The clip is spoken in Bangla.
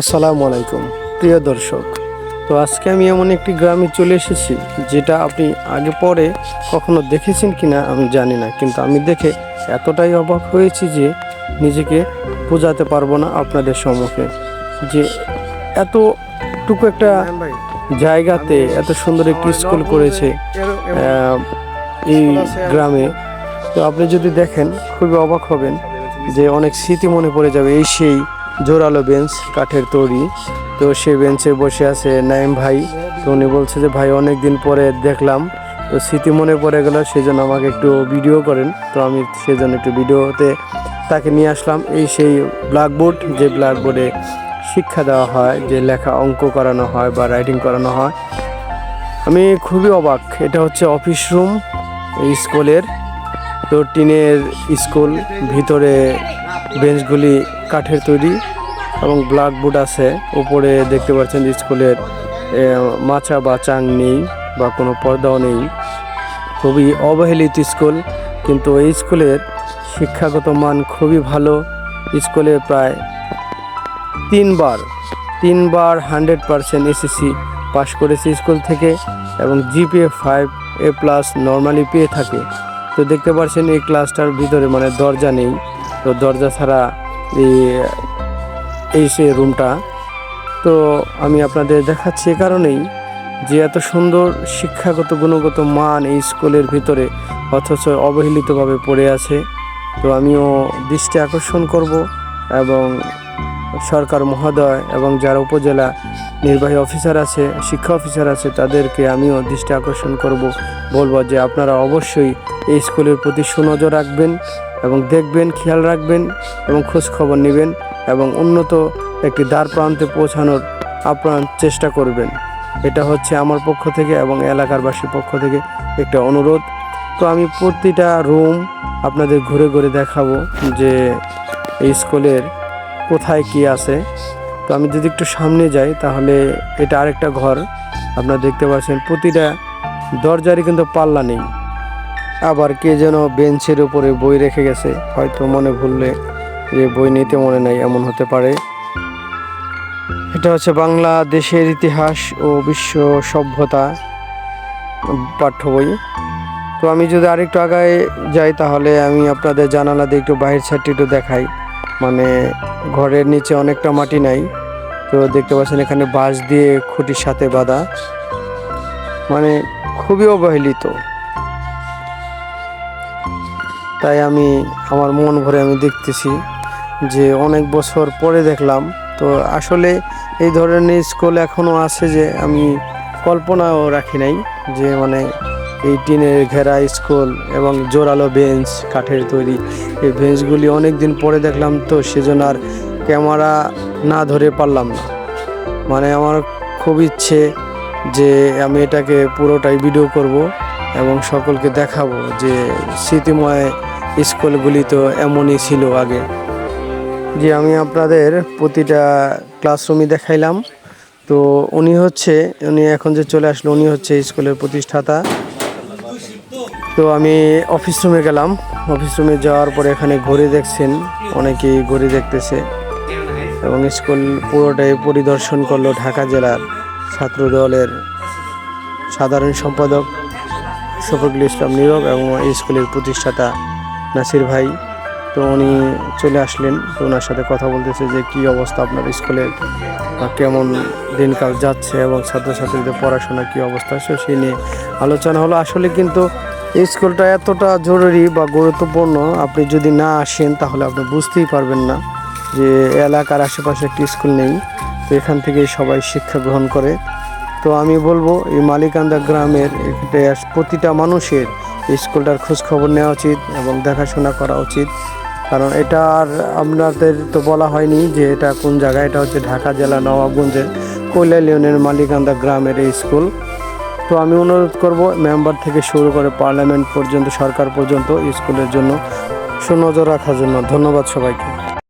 আসসালামু আলাইকুম, প্রিয় দর্শক। তো আজকে আমি এমন একটি গ্রামে চলে এসেছি, যেটা আপনি আগে পরে কখনো দেখেছেন কি না আমি জানি না, কিন্তু আমি দেখে এতটাই অবাক হয়েছি যে নিজেকে বোঝাতে পারব না আপনাদের সম্মুখে যে এতটুকু একটা জায়গাতে এত সুন্দর একটি স্কুল করেছে এই গ্রামে। তো আপনি যদি দেখেন, খুবই অবাক হবেন যে অনেক স্মৃতি মনে পড়ে যাবে, এই সেই জোরালো বেঞ্চ কাঠের তৈরি। তো সে বেঞ্চে বসে আছে নাইম ভাই। তো উনি বলছে যে, ভাই অনেক দিন পরে দেখলাম। তো স্মৃতি মনে পড়ে গেল সেই জন্য আমাকে একটু ভিডিও করেন। তো আমি সেই জন্য একটু ভিডিওতে তাকে নিয়ে আসলাম। এই সেই ব্ল্যাকবোর্ড যে ব্ল্যাকবোর্ডে শিক্ষা দেওয়া হয়, যে লেখা অঙ্ক করানো হয় বা রাইটিং করানো হয়। আমি খুবই অবাক। এটা হচ্ছে অফিস রুম স্কুলের। তো টিনের স্কুল, ভিতরে বেঞ্চগুলি কাঠের তৈরি। এবং ব্ল্যাকবোর্ড আছে। উপরে দেখতে পাচ্ছেন স্কুলের মাচা বা চাং নেই বা কোনো পর্দাও নেই। খুবই অবহেলিত স্কুল, কিন্তু এই স্কুলের শিক্ষাগত মান খুবই ভালো। স্কুলে প্রায় তিনবার তিনবার হান্ড্রেড পারসেন্ট এসএসসি পাশ করেছে স্কুল থেকে এবং GPA five A plus normally পেয়ে থাকে। তো দেখতে পাচ্ছেন এই ক্লাসটার ভিতরে মানে দরজা নেই। তো দরজা ছাড়া এই সে রুমটা। তো আমি আপনাদের দেখাচ্ছি এ কারণেই যে এত সুন্দর শিক্ষাগত গুণগত মান এই স্কুলের ভিতরে অথচ অবহেলিতভাবে পড়ে আছে। তো আমিও দৃষ্টি আকর্ষণ করব এবং সরকার মহোদয় এবং যারা উপজেলা নির্বাহী অফিসার আছে, শিক্ষা অফিসার আছে, তাদেরকে আমিও দৃষ্টি আকর্ষণ করব। বলব যে আপনারা অবশ্যই এই স্কুলের প্রতি সুনজর রাখবেন এবং দেখবেন, খেয়াল রাখবেন এবং খোঁজ খবর নেবেন। এবং উন্নত একটি দ্বার প্রান্তে পৌঁছানোর আপ্রাণ চেষ্টা করবেন। এটা হচ্ছে আমার পক্ষ থেকে এবং এলাকারবাসীর পক্ষ থেকে একটা অনুরোধ। তো আমি প্রতিটা রুম আপনাদের ঘুরে ঘুরে দেখাবো যে এই স্কুলের কোথায় কি আছে। তো আমি যদি একটু সামনে যাই, তাহলে এটা আরেকটা ঘর। আপনারা দেখতে পাচ্ছেন প্রতিটা দরজারই কিন্তু পাল্লা নেই। আবার কে যেন বেঞ্চের উপরে বই রেখে গেছে, হয়তো মনে ভুললে। যে বই নিতে মনে নাই, এমন হতে পারে। এটা হচ্ছে বাংলাদেশের ইতিহাস ও বিশ্ব সভ্যতা পাঠ্য বই। তো আমি যদি আরেকটু আগায় যাই, তাহলে আমি আপনাদের জানালা দিয়ে একটু বাহির সাইডটি একটু দেখাই। মানে ঘরের নিচে অনেকটা মাটি নাই। তো দেখতে পাচ্ছেন এখানে বাঁশ দিয়ে খুঁটির সাথে বাঁধা। মানে খুবই অবহেলিত। তাই আমি, আমার মন ভরে আমি দেখতেছি। যে অনেক বছর পরে দেখলাম। তো আসলে এই ধরনের স্কুল এখনও আছে যে আমি কল্পনাও রাখি নাই যে মানে এই টিনের ঘেরা স্কুল এবং জোরালো বেঞ্চ কাঠের তৈরি। এই বেঞ্চগুলি অনেক দিন পরে দেখলাম তো সেজন্য আর ক্যামেরা না ধরে পারলাম না। মানে আমার খুব ইচ্ছে যে আমি এটাকে পুরোটাই ভিডিও করব এবং সকলকে দেখাবো যে স্মৃতিময় স্কুলগুলি তো এমনই ছিল আগে। যে আমি আপনাদের প্রতিটা ক্লাসরুমই দেখাইলাম। তো উনি হচ্ছে, উনি এখন যে চলে আসলো, উনি হচ্ছে স্কুলের প্রতিষ্ঠাতা। তো আমি অফিস রুমে গেলাম। অফিস রুমে যাওয়ার পরে এখানে ঘড়ি দেখছেন, অনেকেই ঘড়ি দেখতেছে। এবং স্কুল পুরোটাই পরিদর্শন করল ঢাকা জেলার ছাত্র দলের সাধারণ সম্পাদক শফিকুল ইসলাম নীরব এবং স্কুলের প্রতিষ্ঠাতা নাসির ভাই। তো উনি চলে আসলেন। তো ওনার সাথে কথা বলতেছে যে, কি অবস্থা আপনার স্কুলে? কেমন দিনকাল যাচ্ছে এবং ছাত্রছাত্রীদের পড়াশোনা কি অবস্থা? সে সেই নিয়ে আলোচনা হলো। আসলে কিন্তু এই স্কুলটা এতটা জরুরি বা গুরুত্বপূর্ণ, আপনি যদি না আসেন তাহলে আপনি বুঝতেই পারবেন না যে, এলাকার আশেপাশে একটি স্কুল নেই। তো এখান থেকেই সবাই শিক্ষা গ্রহণ করে। তো আমি বলব, এই মালিকান্দা গ্রামের প্রতিটা মানুষের স্কুলটার খোঁজখবর নেওয়া উচিত এবং দেখাশোনা করা উচিত। কারণ এটা আর আপনাদের তো বলা হয়নি যে এটা কোন জায়গায়, এটা হচ্ছে ঢাকা জেলা নবাবগঞ্জের কৈলাল ইউনিয়নের মালিকান্দা গ্রামের এই স্কুল। তো আমি অনুরোধ করব মেম্বার থেকে শুরু করে পার্লামেন্ট পর্যন্ত, সরকার পর্যন্ত স্কুলের জন্য সুনজর রাখার জন্য। ধন্যবাদ সবাইকে।